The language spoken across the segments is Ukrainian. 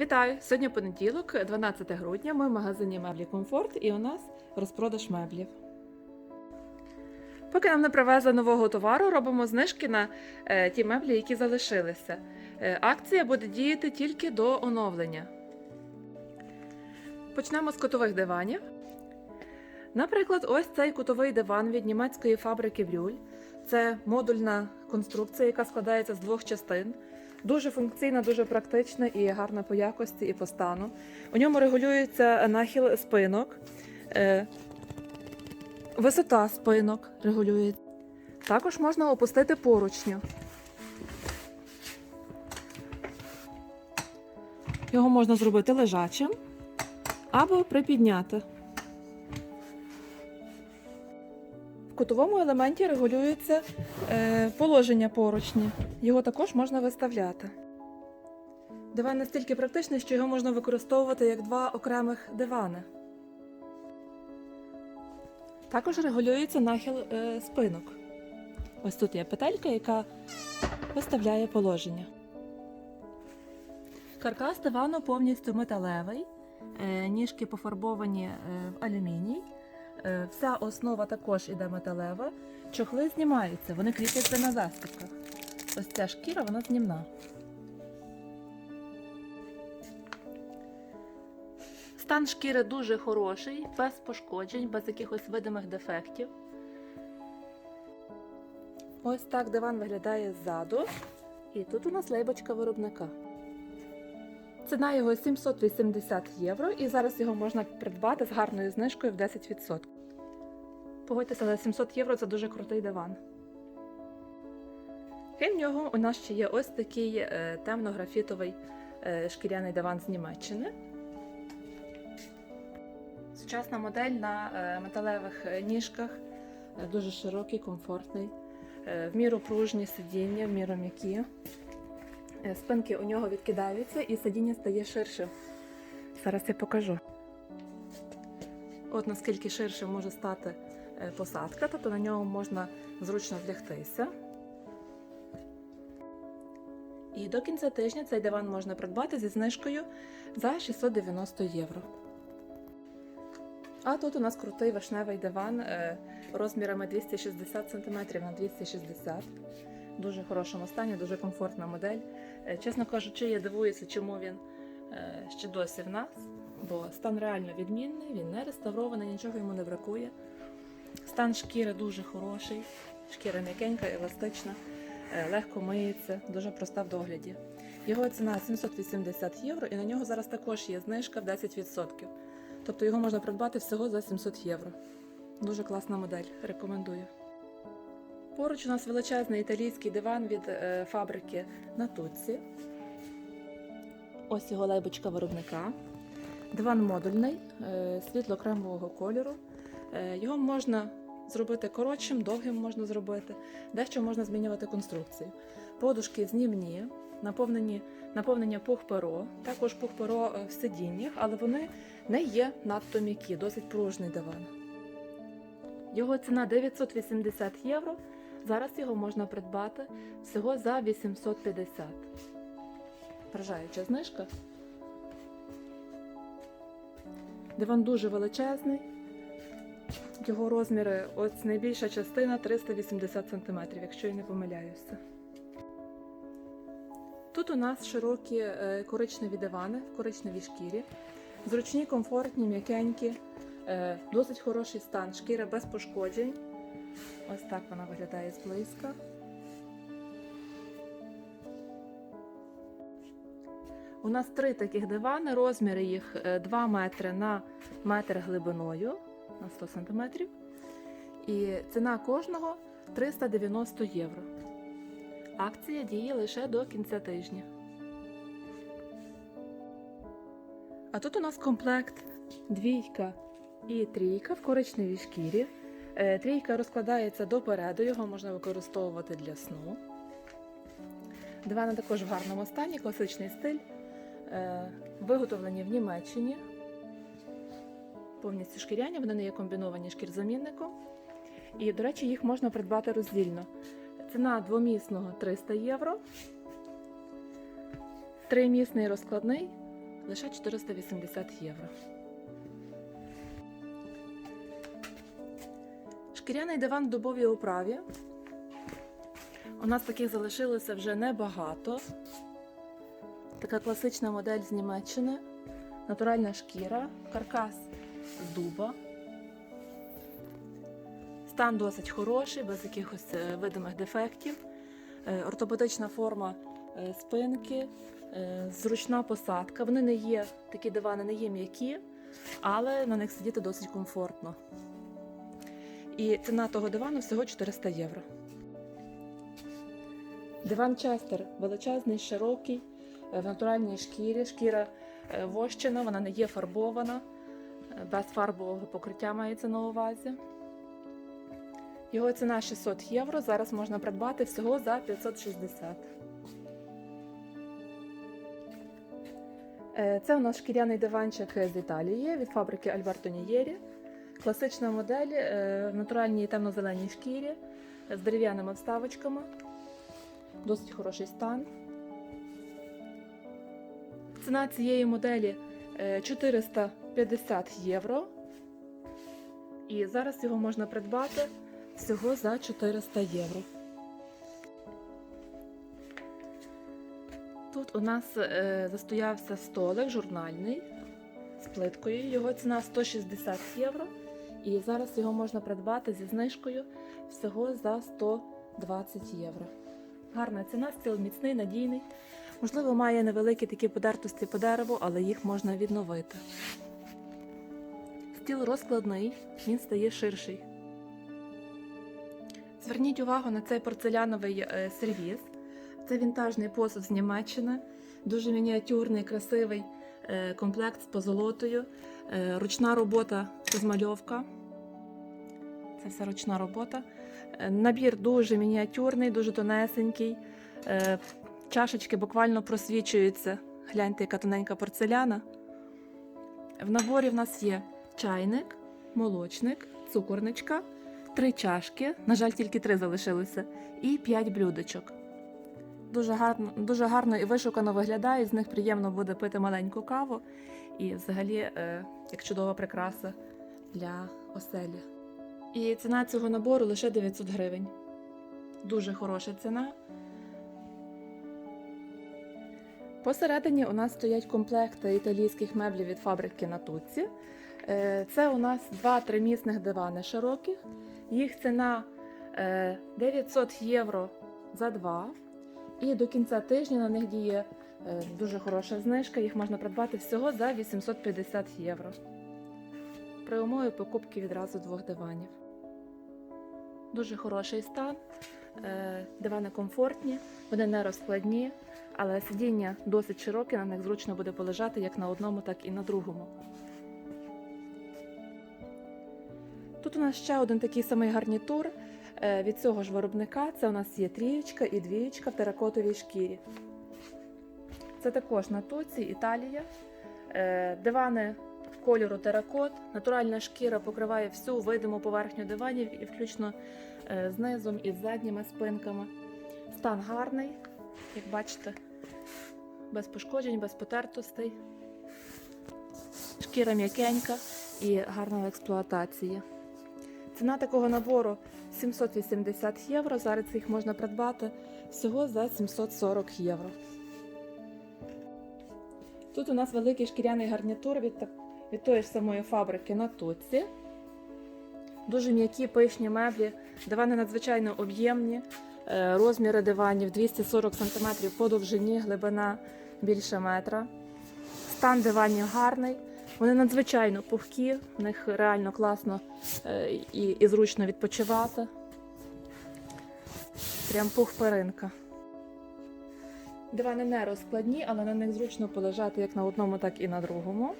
Вітаю! Сьогодні понеділок, 12 грудня. Ми в магазині Меблі Комфорт і у нас розпродаж меблів. Поки нам не привезли нового товару, робимо знижки на е, ті меблі, які залишилися. Е, акція буде діяти тільки до оновлення. Почнемо з кутових диванів. Наприклад, ось цей кутовий диван від німецької фабрики Брюль. Це модульна конструкція, яка складається з двох частин. Дуже функційна, дуже практична і гарна по якості і по стану. У ньому регулюється нахил спинок, е, висота спинок регулюється. Також можна опустити поручню. Його можна зробити лежачим або припідняти. Кутовому елементі регулюється е, положення поручні. Його також можна виставляти. Диван настільки практичний, що його можна використовувати як два окремих дивани. Також регулюється нахил е, спинок. Ось тут є петелька, яка виставляє положення. Каркас дивану повністю металевий, е, ніжки пофарбовані в алюміній. Е, Вся основа також іде металева. Чохли знімаються, вони кріпляться на застібках. Ось ця шкіра, вона знімна. Стан шкіри дуже хороший, без пошкоджень, без якихось видимих дефектів. Ось так диван виглядає ззаду. І тут у нас лейбочка виробника. Ціна його 780 євро, і зараз його можна придбати з гарною знижкою в 10%. Погодьтеся, але 700 євро це дуже крутий диван. Крім нього, у нас ще є ось такий е, темно-графітовий е, шкіряний диван з Німеччини. Сучасна модель на е, металевих ніжках, дуже широкий, комфортний, в міру пружні сидіння, в міру м'які. Е, Спинки у нього відкидаються і сидіння стає ширшим. Зараз я покажу. От наскільки ширше може стати е, посадка, тобто на нього можна зручно влягтися. І до кінця тижня цей диван можна придбати зі знижкою за 690 євро. А тут у нас крутий вишневий диван е, розмірами 260 см на 260 Дуже хорошому стані, дуже комфортна модель. Е, Чесно кажучи, я дивуюся, чому він е, ще досі в нас, бо стан реально відмінний, він не реставрований, нічого йому не бракує. Стан шкіри дуже хороший, шкіра м'якенька, еластична, е, легко миється, дуже проста в догляді. Його ціна 780 євро, і на нього зараз також є знижка в 10%. Тобто його можна придбати всього за 700 євро. Дуже класна модель, рекомендую. Поруч у нас величезний італійський диван від е, фабрики Натуці. Ось його лейбочка виробника. Диван модульний, е, світло-кремового кольору. Е, його можна зробити коротшим, довгим можна зробити, дещо можна змінювати конструкцію. Подушки знімні, наповнені, наповнення пух-перо, також пух-перо в сидіннях, але вони не є надто м'які, досить пружний диван. Його ціна 980 євро. Зараз його можна придбати всього за 850. Вражаюча знижка. Диван дуже величезний. Його розміри, ось найбільша частина 380 см, якщо я не помиляюся. Тут у нас широкі е, коричневі дивани в коричневій шкірі. Зручні, комфортні, м'якенькі, е, досить хороший стан, шкіра без пошкоджень. Ось так вона виглядає зблизька. У нас три таких дивани, розміри їх е, 2 метри на метр глибиною на 100 см. І ціна кожного 390 євро. Акція діє лише до кінця тижня. А тут у нас комплект двійка і трійка в коричневій шкірі. Е, Трійка розкладається допереду, його можна використовувати для сну. Дивани також в гарному стані, класичний стиль, Е, виготовлені в Німеччині. Повністю шкіряні, вони не є комбіновані шкірзамінником. І, до речі, їх можна придбати роздільно. Ціна двомісного 300 євро. Тримісний розкладний лише 480 євро. Шкіряний диван в дубовій управі. У нас таких залишилося вже небагато. Така класична модель з Німеччини. Натуральна шкіра, каркас з дуба. Стан досить хороший, без якихось е, видимих дефектів. Е, Ортопедична форма е, спинки, зручна посадка. Вони не є, такі дивани не є м'які, але на них сидіти досить комфортно. І ціна того дивану всього 400 євро. Диван Честер величезний, широкий, е, в натуральній шкірі. Шкіра е, вощена, вона не є фарбована, е, без фарбового покриття мається на увазі. Його ціна 600 євро. Зараз можна придбати всього за 560. Е, Це у нас шкіряний диванчик з Італії від фабрики Альберто Нієрі. Класична модель е, в натуральній темно-зеленій шкірі з дерев'яними вставочками. Досить хороший стан. Ціна цієї моделі е, 450 євро. І зараз його можна придбати всього за 400 євро. Тут у нас е, застоявся столик журнальний з плиткою. Його ціна 160 євро. І зараз його можна придбати зі знижкою всього за 120 євро. Гарна ціна, стіл міцний, надійний. Можливо, має невеликі такі подертості по дереву, але їх можна відновити. Стіл розкладний, він стає ширший. Зверніть увагу на цей порцеляновий е, сервіс. Це вінтажний посуд з Німеччини, дуже мініатюрний, красивий комплект з позолотою, е, ручна робота розмальовка. Це все ручна робота. Е, Набір дуже мініатюрний, дуже тонесенький. Е, Чашечки буквально просвічуються. Гляньте, яка тоненька порцеляна. В наборі в нас є чайник, молочник, цукорничка, три чашки. На жаль, тільки три залишилося, і п'ять блюдечок. Дуже гарно, дуже гарно і вишукано виглядає. З них приємно буде пити маленьку каву. І взагалі, е, як чудова прикраса для оселі. І ціна цього набору лише 900 гривень. Дуже хороша ціна. Посередині у нас стоять комплекти італійських меблів від фабрики Натуці. Е, Це у нас два тримісних дивани широких. Їх ціна е, 900 євро за два. І до кінця тижня на них діє е, дуже хороша знижка. Їх можна придбати всього за 850 євро. При умові покупки відразу двох диванів. Дуже хороший стан. Е, Дивани комфортні, вони не розкладні, але сидіння досить широке, на них зручно буде полежати як на одному, так і на другому. Тут у нас ще один такий самий гарнітур від цього ж виробника. Це у нас є трієчка і двієчка в теракотовій шкірі. Це також на туці, Італія. Е, Дивани кольору теракот, натуральна шкіра покриває всю видиму поверхню диванів і включно е, з низом і з задніми спинками. Стан гарний, як бачите, без пошкоджень, без потертостей. Шкіра м'якенька і гарна в експлуатації. Ціна такого набору 780 євро. Зараз їх можна придбати всього за 740 євро. Тут у нас великий шкіряний гарнітур від, від тої ж самої фабрики на туці. Дуже м'які пишні меблі, дивани надзвичайно об'ємні. Е, Розміри диванів 240 см по довжині, глибина більше метра. Стан диванів гарний. Вони надзвичайно пухкі, в них реально класно е, і, і зручно відпочивати. Прям пух перинка. Дивани не розкладні, але на них зручно полежати як на одному, так і на другому.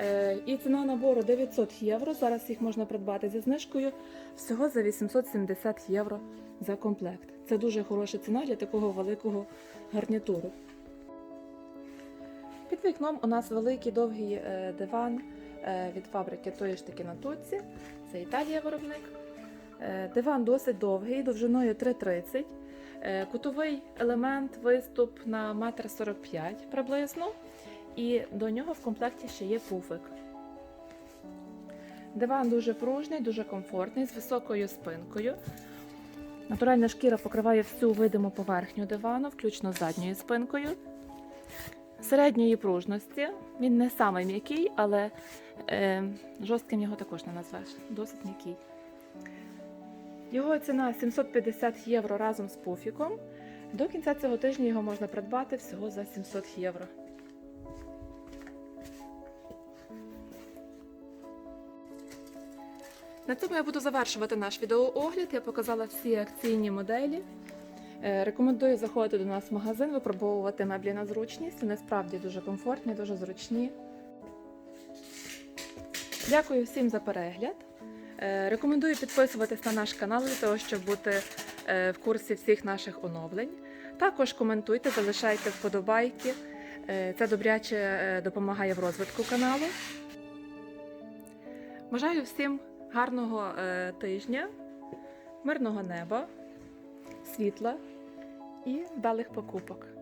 Е, І ціна набору 900 євро. Зараз їх можна придбати зі знижкою всього за 870 євро за комплект. Це дуже хороша ціна для такого великого гарнітуру. Під вікном у нас великий довгий е, диван е, від фабрики тої ж таки на туці. Це Італія виробник. Е, Диван досить довгий, довжиною 3,30. Е, Кутовий елемент, виступ на 1,45 м приблизно. І до нього в комплекті ще є пуфик. Диван дуже пружний, дуже комфортний, з високою спинкою. Натуральна шкіра покриває всю видиму поверхню дивану, включно з задньою спинкою. Середньої пружності. Він не самий м'який, але е, жорстким його також не назвеш. Досить м'який. Його ціна 750 євро разом з пуфіком. До кінця цього тижня його можна придбати всього за 700 євро. На цьому я буду завершувати наш відеоогляд. Я показала всі акційні моделі. Е, Рекомендую заходити до нас в магазин, випробовувати меблі на зручність. Вони справді дуже комфортні, дуже зручні. Дякую всім за перегляд. Е, Рекомендую підписуватись на наш канал для того, щоб бути е, в курсі всіх наших оновлень. Також коментуйте, залишайте вподобайки. Це добряче допомагає в розвитку каналу. Бажаю всім гарного тижня, мирного неба, світла і вдалих покупок.